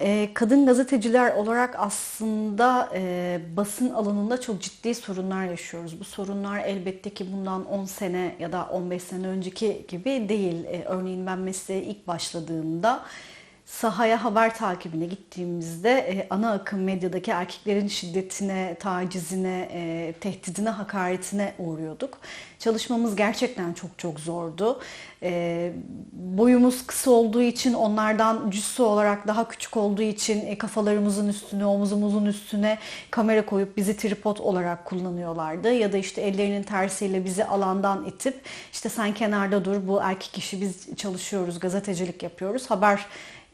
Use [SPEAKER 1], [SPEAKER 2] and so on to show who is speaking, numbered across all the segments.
[SPEAKER 1] E, kadın gazeteciler olarak aslında e, basın alanında çok ciddi sorunlar yaşıyoruz. Bu sorunlar elbette ki bundan 10 sene ya da 15 sene önceki gibi değil. E, örneğin ben mesleğe ilk başladığımda sahaya haber takibine gittiğimizde e, ana akım medyadaki erkeklerin şiddetine, tacizine, e, tehdidine, hakaretine uğruyorduk. Çalışmamız gerçekten çok çok zordu. E, boyumuz kısa olduğu için onlardan cüssü olarak daha küçük olduğu için e, kafalarımızın üstüne, omuzumuzun üstüne kamera koyup bizi tripod olarak kullanıyorlardı. Ya da işte ellerinin tersiyle bizi alandan itip işte sen kenarda dur bu erkek işi biz çalışıyoruz, gazetecilik yapıyoruz, haber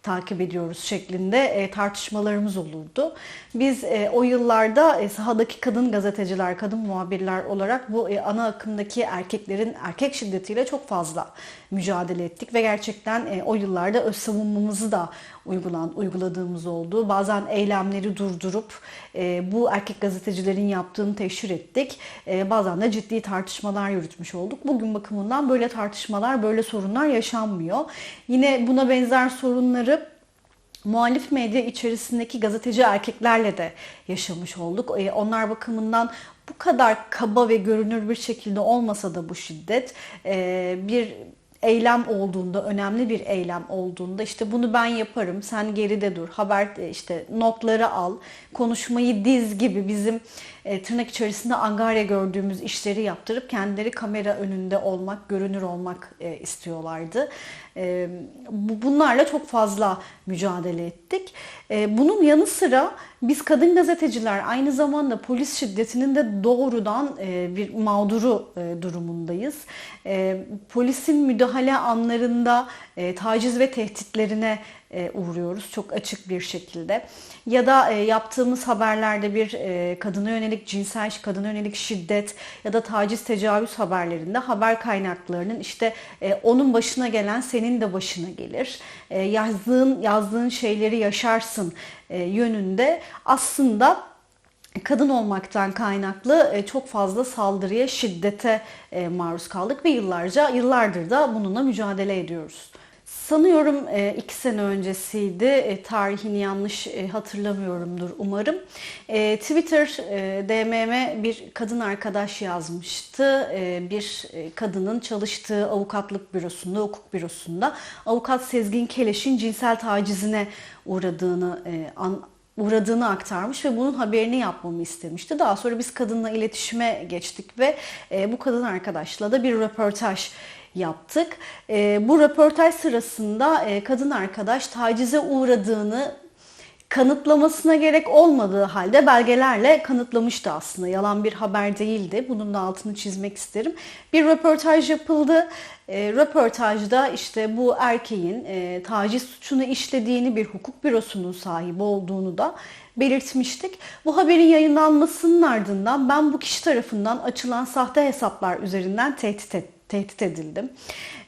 [SPEAKER 1] takip ediyoruz şeklinde e, tartışmalarımız olurdu. Biz e, o yıllarda e, sahadaki kadın gazeteciler, kadın muhabirler olarak bu ana akımdaki erkeklerin erkek şiddetiyle çok fazla mücadele ettik ve gerçekten e, o yıllarda öz savunmamızı da uygulan uyguladığımız oldu. Bazen eylemleri durdurup e, bu erkek gazetecilerin yaptığını teşhir ettik. E, bazen de ciddi tartışmalar yürütmüş olduk. Bugün bakımından böyle tartışmalar, böyle sorunlar yaşanmıyor. Yine buna benzer sorunları muhalif medya içerisindeki gazeteci erkeklerle de yaşamış olduk. E, onlar bakımından bu kadar kaba ve görünür bir şekilde olmasa da bu şiddet e, bir eylem olduğunda, önemli bir eylem olduğunda işte bunu ben yaparım, sen geride dur, haber e, işte notları al, konuşmayı diz gibi bizim e, tırnak içerisinde angarya gördüğümüz işleri yaptırıp kendileri kamera önünde olmak, görünür olmak e, istiyorlardı. E, bunlarla çok fazla mücadele ettik. E, bunun yanı sıra biz kadın gazeteciler aynı zamanda polis şiddetinin de doğrudan e, bir mağduru e, durumundayız. E, polisin müdahale anlarında taciz ve tehditlerine uğruyoruz çok açık bir şekilde. Ya da e, yaptığımız haberlerde bir e, kadına yönelik cinsel, kadına yönelik şiddet ya da taciz, tecavüz haberlerinde haber kaynaklarının işte onun başına gelen senin de başına gelir. Yazdığın yazdığın şeyleri yaşarsın yönünde aslında kadın olmaktan kaynaklı çok fazla saldırıya, şiddete maruz kaldık ve yıllarca, yıllardır da bununla mücadele ediyoruz. Sanıyorum e, iki sene öncesiydi. E, tarihini yanlış e, hatırlamıyorumdur umarım. Twitter DM'me bir kadın arkadaş yazmıştı. Bir kadının çalıştığı avukatlık bürosunda, hukuk bürosunda avukat Sezgin Keleş'in cinsel tacizine uğradığını uğradığını aktarmış ve bunun haberini yapmamı istemişti. Daha sonra biz kadınla iletişime geçtik ve bu kadın arkadaşla da bir röportaj yaptık. E, bu röportaj sırasında e, kadın arkadaş tacize uğradığını kanıtlamasına gerek olmadığı halde belgelerle kanıtlamıştı aslında. Yalan bir haber değildi. Bunun da altını çizmek isterim. Bir röportaj yapıldı. E, röportajda işte bu erkeğin e, taciz suçunu işlediğini bir hukuk bürosunun sahibi olduğunu da belirtmiştik. Bu haberin yayınlanmasının ardından ben bu kişi tarafından açılan sahte hesaplar üzerinden tehdit ettim tehdit edildim.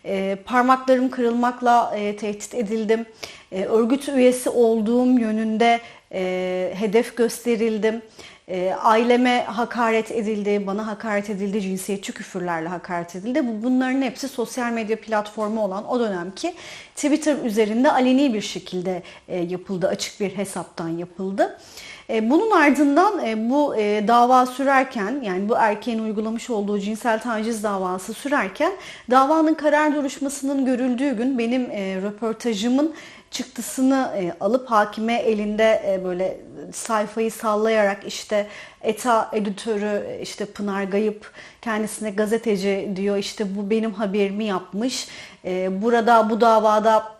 [SPEAKER 1] E, parmaklarım kırılmakla e, tehdit edildim. E, örgüt üyesi olduğum yönünde e, hedef gösterildim. E, aileme hakaret edildi, bana hakaret edildi, cinsiyetçi küfürlerle hakaret edildi. Bunların hepsi sosyal medya platformu olan o dönemki Twitter üzerinde aleni bir şekilde e, yapıldı, açık bir hesaptan yapıldı. E, bunun ardından e, bu e, dava sürerken yani bu erkeğin uygulamış olduğu cinsel taciz davası sürerken davanın karar duruşmasının görüldüğü gün benim röportajımın çıktısını alıp hakime elinde böyle sayfayı sallayarak işte ETA editörü işte Pınar Gayıp kendisine gazeteci diyor işte bu benim haberimi yapmış. Burada bu davada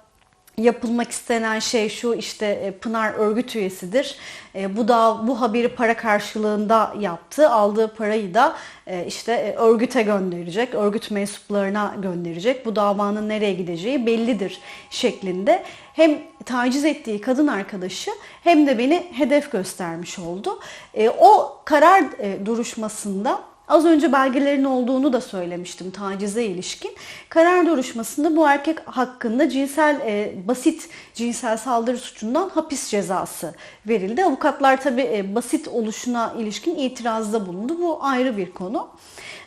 [SPEAKER 1] yapılmak istenen şey şu işte e, Pınar örgüt üyesidir. E, bu da bu haberi para karşılığında yaptı. Aldığı parayı da e, işte örgüte gönderecek, örgüt mensuplarına gönderecek. Bu davanın nereye gideceği bellidir şeklinde. Hem taciz ettiği kadın arkadaşı hem de beni hedef göstermiş oldu. O karar duruşmasında Az önce belgelerin olduğunu da söylemiştim tacize ilişkin. Karar duruşmasında bu erkek hakkında cinsel e, basit cinsel saldırı suçundan hapis cezası verildi. Avukatlar tabi e, basit oluşuna ilişkin itirazda bulundu. Bu ayrı bir konu.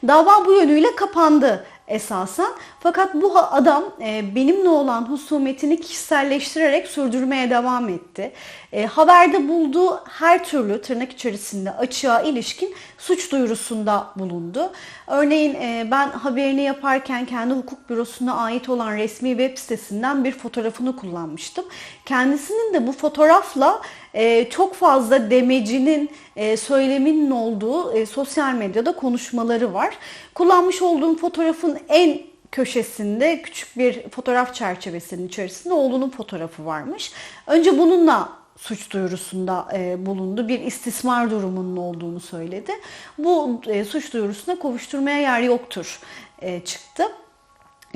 [SPEAKER 1] Dava bu yönüyle kapandı esasen. Fakat bu adam e, benimle olan husumetini kişiselleştirerek sürdürmeye devam etti. E, haberde bulduğu her türlü tırnak içerisinde açığa ilişkin suç duyurusunda bulundu. Örneğin e, ben haberini yaparken kendi hukuk bürosuna ait olan resmi web sitesinden bir fotoğrafını kullanmıştım. Kendisinin de bu fotoğrafla e, çok fazla demecinin, e, söyleminin olduğu e, sosyal medyada konuşmaları var. Kullanmış olduğum fotoğrafın en köşesinde küçük bir fotoğraf çerçevesinin içerisinde oğlunun fotoğrafı varmış. Önce bununla suç duyurusunda e, bulundu. Bir istismar durumunun olduğunu söyledi. Bu suç duyurusuna kovuşturmaya yer yoktur çıktı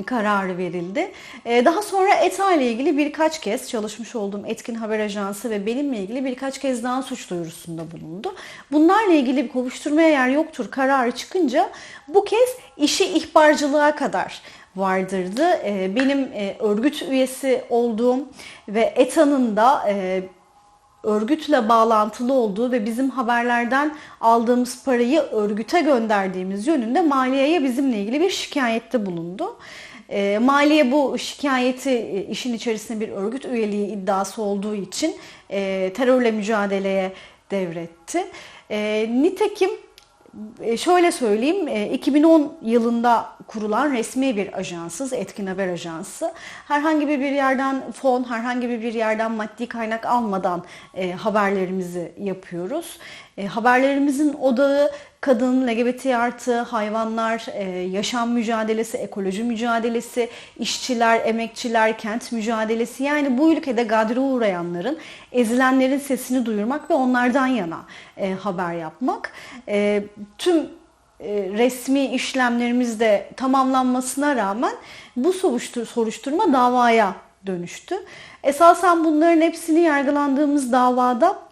[SPEAKER 1] kararı verildi. Ee, daha sonra ETA ile ilgili birkaç kez çalışmış olduğum Etkin Haber Ajansı ve benimle ilgili birkaç kez daha suç duyurusunda bulundu. Bunlarla ilgili bir kovuşturmaya yer yoktur kararı çıkınca bu kez işi ihbarcılığa kadar vardırdı. Ee, benim e, örgüt üyesi olduğum ve ETA'nın da e, örgütle bağlantılı olduğu ve bizim haberlerden aldığımız parayı örgüte gönderdiğimiz yönünde maliyeye bizimle ilgili bir şikayette bulundu. E, maliye bu şikayeti e, işin içerisinde bir örgüt üyeliği iddiası olduğu için e, terörle mücadeleye devretti. E, nitekim şöyle söyleyeyim, 2010 e, yılında kurulan resmi bir ajansız, Etkin Haber Ajansı. Herhangi bir yerden fon, herhangi bir yerden maddi kaynak almadan e, haberlerimizi yapıyoruz. E, haberlerimizin odağı kadın, LGBT artı, hayvanlar, e, yaşam mücadelesi, ekoloji mücadelesi, işçiler, emekçiler, kent mücadelesi. Yani bu ülkede gadre uğrayanların, ezilenlerin sesini duyurmak ve onlardan yana e, haber yapmak. E, tüm e, resmi işlemlerimiz de tamamlanmasına rağmen bu soruşturma davaya dönüştü. Esasen bunların hepsini yargılandığımız davada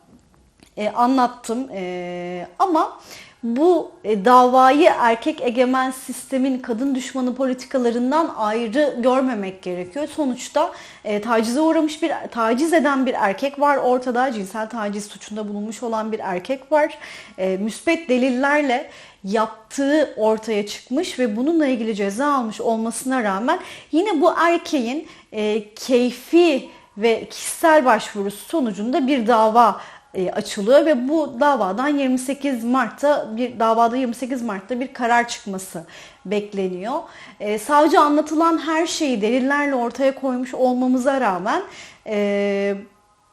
[SPEAKER 1] e, anlattım e, ama bu e, davayı erkek egemen sistemin kadın düşmanı politikalarından ayrı görmemek gerekiyor. Sonuçta e, tacize uğramış bir taciz eden bir erkek var ortada. Cinsel taciz suçunda bulunmuş olan bir erkek var. E, müspet delillerle yaptığı ortaya çıkmış ve bununla ilgili ceza almış olmasına rağmen yine bu erkeğin e, keyfi ve kişisel başvurusu sonucunda bir dava e, açılıyor ve bu davadan 28 Mart'ta bir davada 28 Mart'ta bir karar çıkması bekleniyor. E, savcı anlatılan her şeyi delillerle ortaya koymuş olmamıza rağmen e,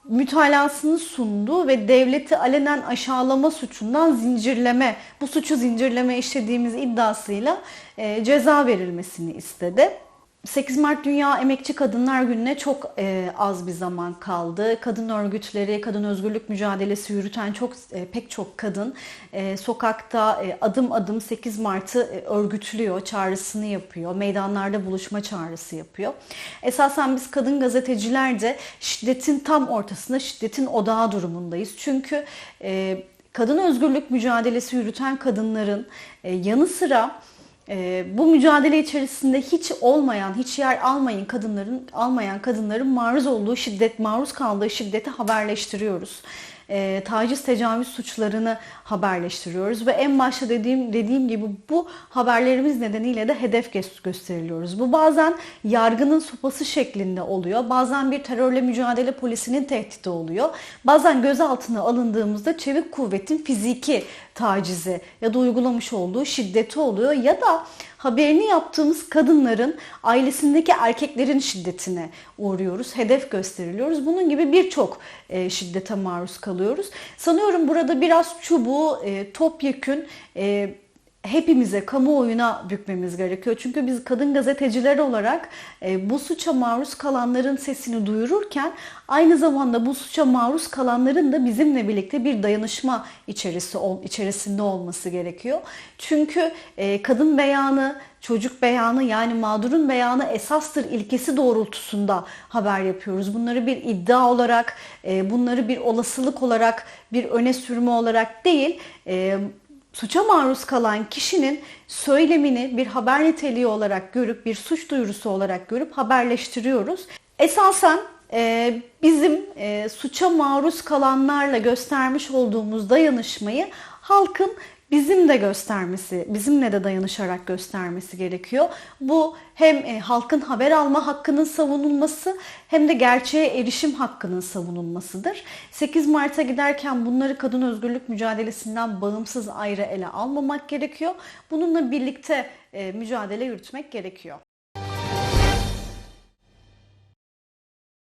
[SPEAKER 1] mütalasını sundu ve devleti alenen aşağılama suçundan zincirleme, bu suçu zincirleme işlediğimiz iddiasıyla e, ceza verilmesini istedi. 8 Mart Dünya Emekçi Kadınlar Günü'ne çok e, az bir zaman kaldı. Kadın örgütleri, kadın özgürlük mücadelesi yürüten çok e, pek çok kadın e, sokakta e, adım adım 8 Mart'ı e, örgütlüyor, çağrısını yapıyor, meydanlarda buluşma çağrısı yapıyor. Esasen biz kadın gazeteciler de şiddetin tam ortasında, şiddetin odağı durumundayız. Çünkü e, kadın özgürlük mücadelesi yürüten kadınların e, yanı sıra e, bu mücadele içerisinde hiç olmayan, hiç yer almayın kadınların, almayan kadınların maruz olduğu şiddet, maruz kaldığı şiddeti haberleştiriyoruz e, taciz tecavüz suçlarını haberleştiriyoruz ve en başta dediğim dediğim gibi bu haberlerimiz nedeniyle de hedef gösteriliyoruz. Bu bazen yargının sopası şeklinde oluyor. Bazen bir terörle mücadele polisinin tehdidi oluyor. Bazen gözaltına alındığımızda çevik kuvvetin fiziki tacizi ya da uygulamış olduğu şiddeti oluyor ya da haberini yaptığımız kadınların ailesindeki erkeklerin şiddetine uğruyoruz, hedef gösteriliyoruz. Bunun gibi birçok e, şiddete maruz kalıyoruz. Sanıyorum burada biraz çubuğu e, topyekün e, hepimize kamuoyuna bükmemiz gerekiyor. Çünkü biz kadın gazeteciler olarak e, bu suça maruz kalanların sesini duyururken aynı zamanda bu suça maruz kalanların da bizimle birlikte bir dayanışma içerisi içerisinde olması gerekiyor. Çünkü e, kadın beyanı, çocuk beyanı yani mağdurun beyanı esastır ilkesi doğrultusunda haber yapıyoruz. Bunları bir iddia olarak, e, bunları bir olasılık olarak, bir öne sürme olarak değil, suça maruz kalan kişinin söylemini bir haber niteliği olarak görüp bir suç duyurusu olarak görüp haberleştiriyoruz. Esasen e, bizim e, suça maruz kalanlarla göstermiş olduğumuz dayanışmayı halkın bizim de göstermesi, bizimle de dayanışarak göstermesi gerekiyor. Bu hem e, halkın haber alma hakkının savunulması hem de gerçeğe erişim hakkının savunulmasıdır. 8 Mart'a giderken bunları kadın özgürlük mücadelesinden bağımsız ayrı ele almamak gerekiyor. Bununla birlikte e, mücadele yürütmek gerekiyor.